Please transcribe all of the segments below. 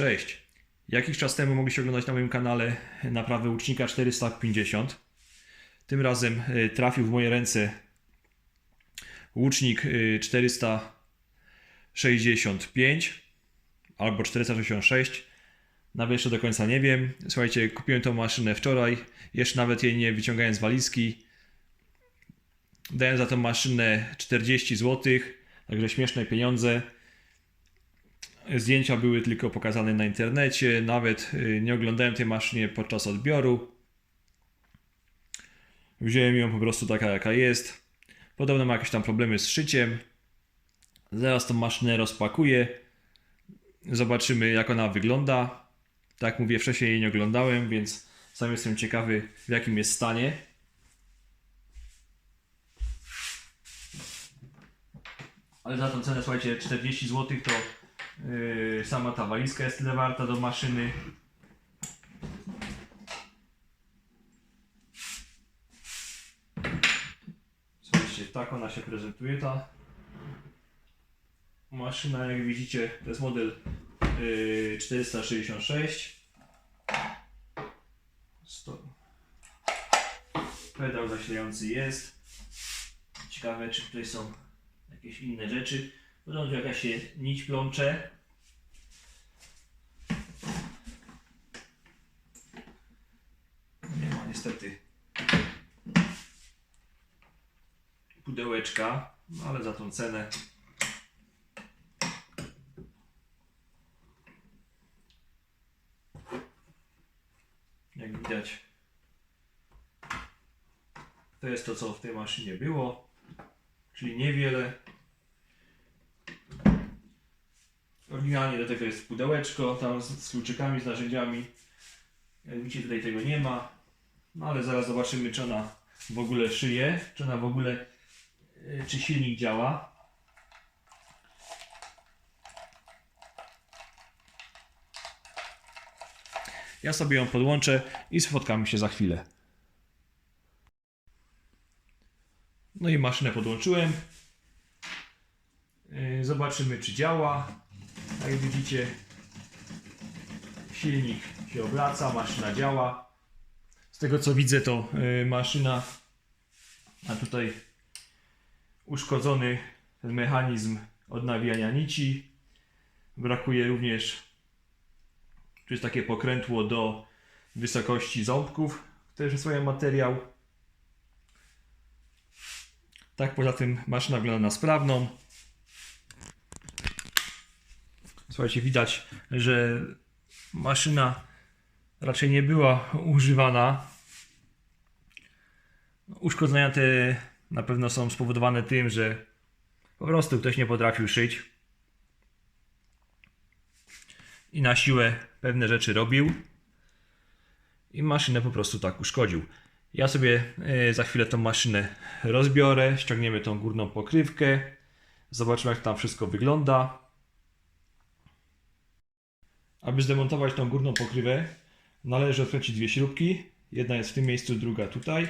Cześć. Jakiś czas temu mogliście oglądać na moim kanale naprawę łucznika 450. Tym razem y, trafił w moje ręce łucznik y, 465 albo 466. Nawet jeszcze do końca nie wiem. Słuchajcie, kupiłem tą maszynę wczoraj, jeszcze nawet jej nie wyciągałem z walizki. Dałem za tą maszynę 40 zł, także śmieszne pieniądze. Zdjęcia były tylko pokazane na internecie, nawet y, nie oglądałem tej maszyny podczas odbioru. Wziąłem ją po prostu taka jaka jest. Podobno ma jakieś tam problemy z szyciem. Zaraz tą maszynę rozpakuję. Zobaczymy jak ona wygląda. Tak mówię, wcześniej jej nie oglądałem, więc sam jestem ciekawy w jakim jest stanie. Ale za tą cenę, słuchajcie, 40 zł to Yy, sama ta walizka jest tyle warta do maszyny. Słuchajcie, tak ona się prezentuje ta maszyna, jak widzicie, to jest model yy, 466. Sto... Pedał zasilający jest. Ciekawe, czy tutaj są jakieś inne rzeczy. Podobno tu jakaś się nić plącze. Nie ma niestety. Pudełeczka, no ale za tą cenę. Jak widać to jest to co w tej maszynie było czyli niewiele Oryginalnie do tego jest pudełeczko, tam z, z kluczykami, z narzędziami. Widzicie tutaj tego nie ma. No ale zaraz zobaczymy czy ona w ogóle szyje, czy ona w ogóle, y, czy silnik działa. Ja sobie ją podłączę i spotkamy się za chwilę. No i maszynę podłączyłem. Yy, Zobaczymy czy działa. Jak widzicie, silnik się obraca, maszyna działa. Z tego co widzę, to y, maszyna ma tutaj uszkodzony ten mechanizm odnawiania nici. Brakuje również, tu jest takie pokrętło do wysokości ząbków, też swoje materiał. Tak, poza tym maszyna wygląda na sprawną. Słuchajcie, widać, że maszyna raczej nie była używana. Uszkodzenia te na pewno są spowodowane tym, że po prostu ktoś nie potrafił szyć i na siłę pewne rzeczy robił i maszynę po prostu tak uszkodził. Ja sobie e, za chwilę tą maszynę rozbiorę, ściągniemy tą górną pokrywkę, zobaczymy jak tam wszystko wygląda. Aby zdemontować tą górną pokrywę, należy odkręcić dwie śrubki. Jedna jest w tym miejscu, druga tutaj.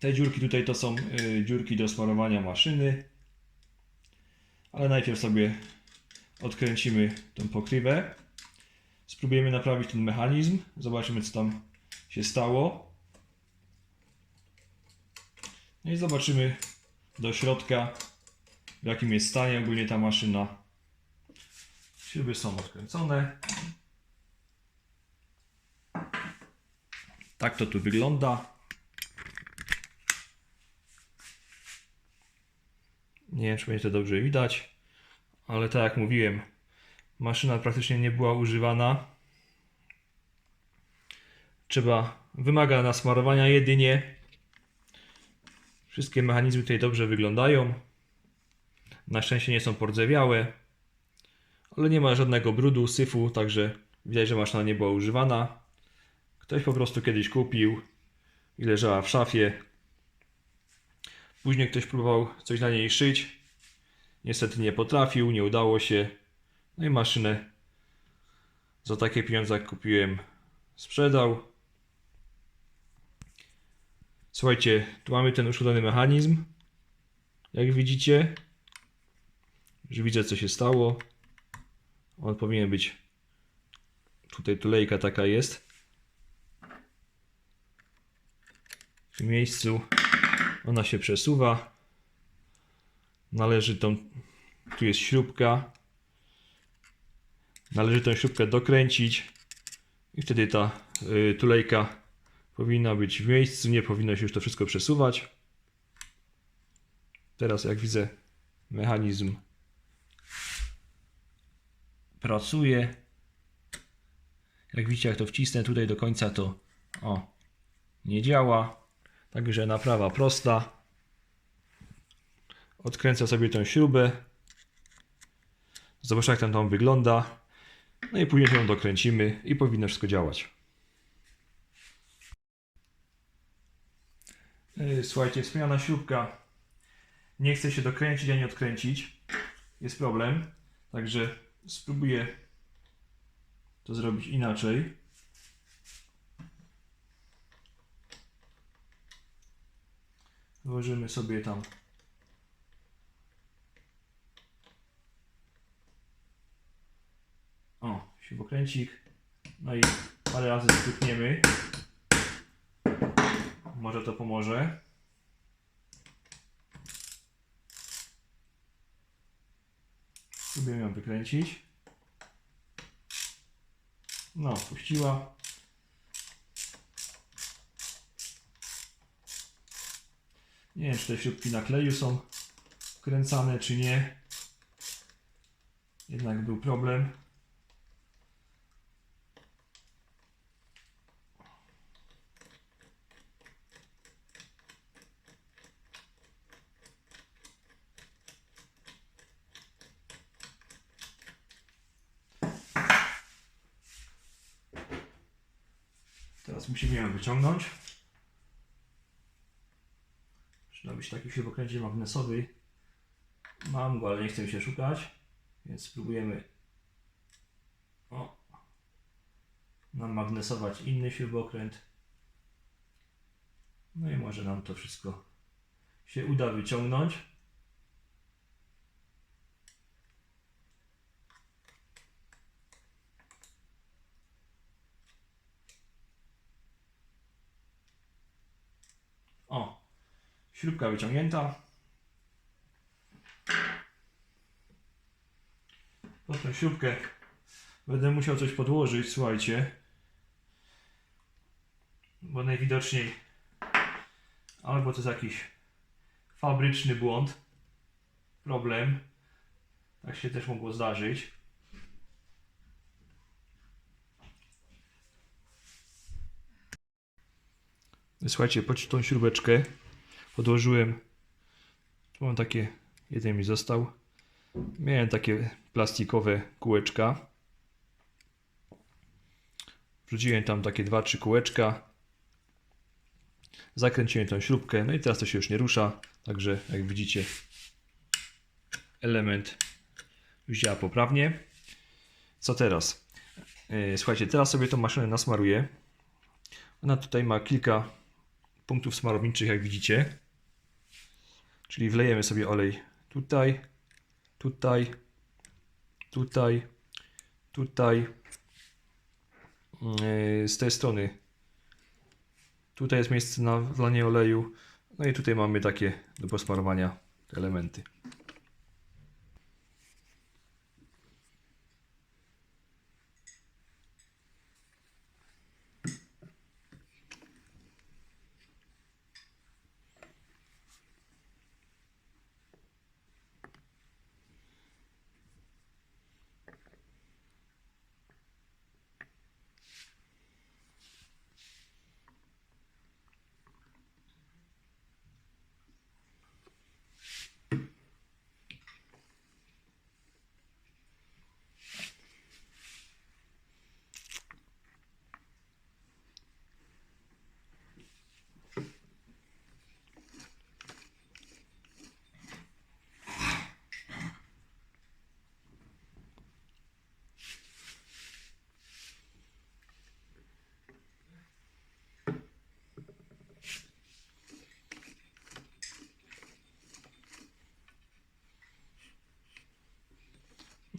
Te dziurki tutaj to są y, dziurki do smarowania maszyny. Ale najpierw sobie odkręcimy tą pokrywę. Spróbujemy naprawić ten mechanizm. Zobaczymy co tam się stało. No i zobaczymy do środka w jakim jest stanie ogólnie ta maszyna. Śruby są odkręcone. Tak to tu wygląda. Nie wiem, czy będzie to dobrze widać, ale tak jak mówiłem, maszyna praktycznie nie była używana. Trzeba, wymaga nasmarowania jedynie. Wszystkie mechanizmy tutaj dobrze wyglądają. Na szczęście nie są pordzewiałe ale nie ma żadnego brudu, syfu, także widać, że maszyna nie była używana. Ktoś po prostu kiedyś kupił i leżała w szafie. Później ktoś próbował coś na niej szyć. Niestety nie potrafił, nie udało się. No i maszynę za takie pieniądze jak kupiłem sprzedał. Słuchajcie, tu mamy ten uszkodzony mechanizm. Jak widzicie, że widzę co się stało. On powinien być Tutaj tulejka taka jest. W tym miejscu ona się przesuwa. Należy tą. Tu jest śrubka. Należy tą śrubkę dokręcić. I wtedy ta y, tulejka powinna być w miejscu. Nie powinno się już to wszystko przesuwać. Teraz, jak widzę, mechanizm pracuje. Jak widzicie, jak to wcisnę tutaj do końca, to o, nie działa. Także naprawa prosta. Odkręcę sobie tę śrubę. Zobaczę, jak tam tam wygląda. No i później ją dokręcimy i powinno wszystko działać. Yy, Słuchajcie, wspomniana śrubka nie chce się dokręcić ani odkręcić. Jest problem. Także spróbuję to zrobić inaczej. Włożymy sobie tam o, śrubokręcik no i parę razy stukniemy. Może to pomoże spróbujemy ją wykręcić no, puściła. Nie wiem, czy te śrubki na kleju są kręcane, czy nie. Jednak był problem. Teraz musimy ją wyciągnąć. Przyda być taki śrubokręcie magnesowy. Mam go, ale nie chcę się szukać. Więc spróbujemy o, namagnesować inny śrubokręt. No i może nam to wszystko się uda wyciągnąć. O, śrubka wyciągnięta. Pod tą śrubkę będę musiał coś podłożyć, słuchajcie. Bo najwidoczniej albo to jest jakiś fabryczny błąd, problem. Tak się też mogło zdarzyć. Słuchajcie, pod tą śrubeczkę podłożyłem. Tu mam takie, jeden mi został. Miałem takie plastikowe kółeczka. Wrzuciłem tam takie dwa, trzy kółeczka. Zakręciłem tą śrubkę, no i teraz to się już nie rusza. Także jak widzicie, element już działa poprawnie. Co teraz? Yy, Słuchajcie, teraz sobie tą maszynę nasmaruję. Ona tutaj ma kilka punktów smarowniczych, jak widzicie. Czyli wlejemy sobie olej tutaj, tutaj, tutaj, tutaj. Yy, Z tej strony. Tutaj jest miejsce na wlanie oleju. No i tutaj mamy takie do posmarowania elementy.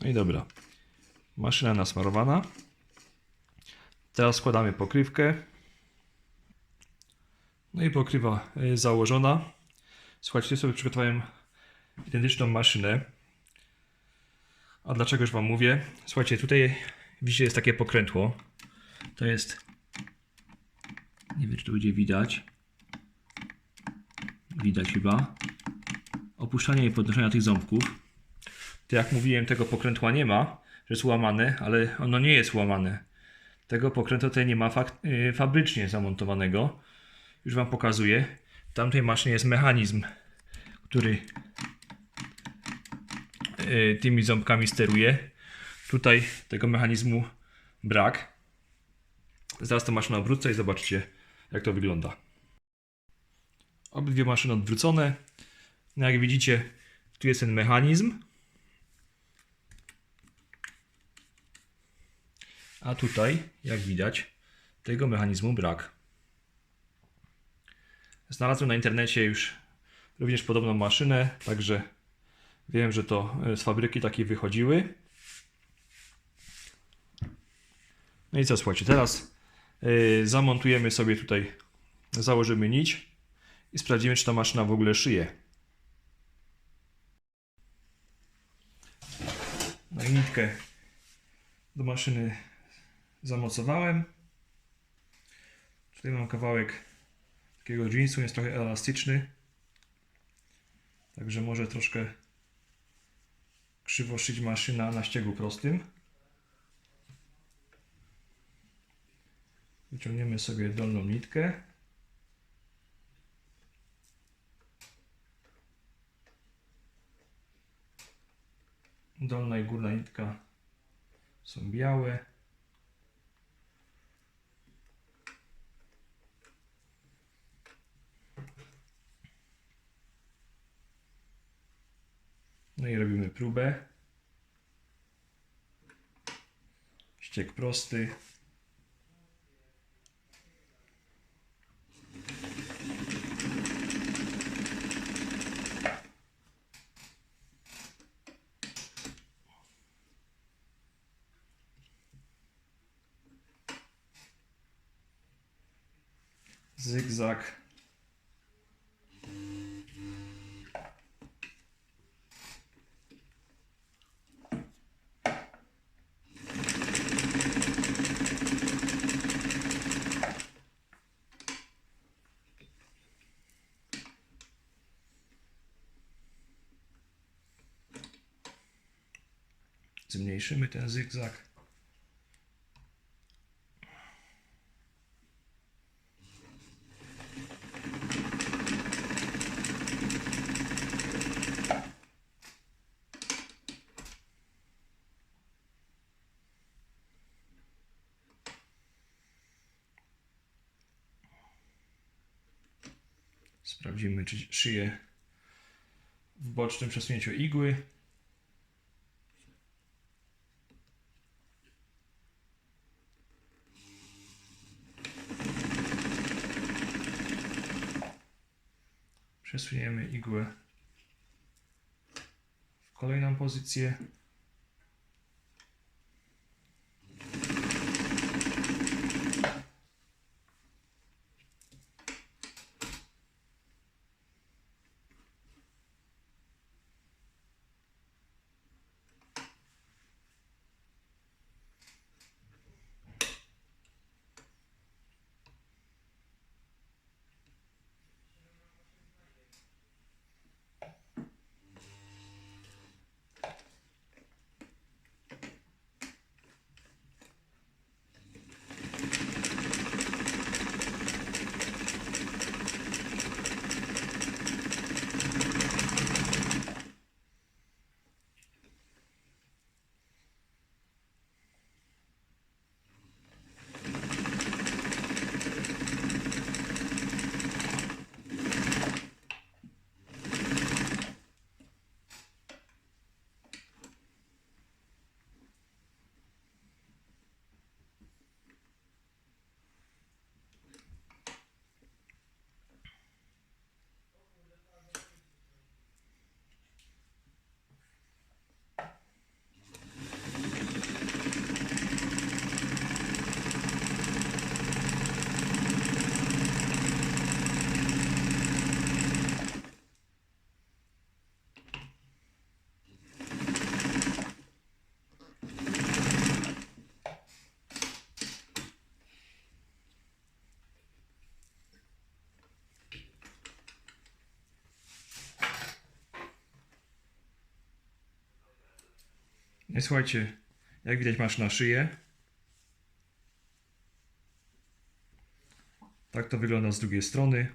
No i dobra. Maszyna nasmarowana. Teraz składamy pokrywkę. No i pokrywa y, założona. Słuchajcie, sobie przygotowałem identyczną maszynę. A dlaczego już Wam mówię? Słuchajcie, tutaj widzicie jest takie pokrętło. To jest. Nie wiem, czy to będzie widać. Widać chyba. Opuszczania i podnoszenia tych ząbków. To jak mówiłem, tego pokrętła nie ma, że jest łamane, ale ono nie jest łamane. Tego pokrętła tutaj nie ma yy, fabrycznie zamontowanego. Już Wam pokazuję. W tamtej maszynie jest mechanizm, który yy, tymi ząbkami steruje. Tutaj tego mechanizmu brak. Zaraz tę maszynę obrócę i zobaczcie, jak to wygląda. Obydwie maszyny odwrócone. No jak widzicie, tu jest ten mechanizm. A tutaj, jak widać, tego mechanizmu brak. Znalazłem na internecie już również podobną maszynę, także wiem, że to e, z fabryki takie wychodziły. No i co, słuchajcie, teraz yy, zamontujemy sobie tutaj, założymy nić i sprawdzimy, czy ta maszyna w ogóle szyje. No i nitkę do maszyny zamocowałem. Tutaj mam kawałek takiego jeansu, jest trochę elastyczny. Także może troszkę krzywo maszyna na ściegu prostym. Wyciągniemy sobie dolną nitkę. Dolna i górna nitka są białe. No i robimy próbę. Ściek prosty. Zygzak. Zmniejszymy ten zygzak. Sprawdzimy, czy szyję w bocznym przesunięciu igły. Przesuniemy igłę w kolejną pozycję. Słuchajcie, jak widać masz na szyję. Tak to wygląda z drugiej strony.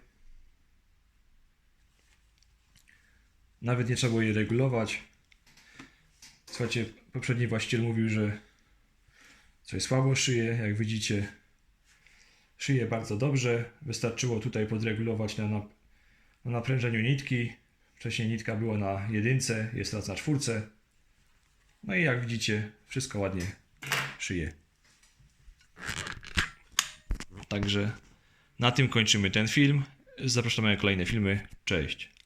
Nawet nie trzeba było jej regulować. Słuchajcie, poprzedni właściciel mówił, że coś słabo szyje, jak widzicie. Szyje bardzo dobrze. Wystarczyło tutaj podregulować na, na, na naprężeniu nitki. Wcześniej nitka była na jedynce, jest teraz na czwórce. No i jak widzicie, wszystko ładnie szyje. Także na tym kończymy ten film. Zapraszamy na kolejne filmy. Cześć.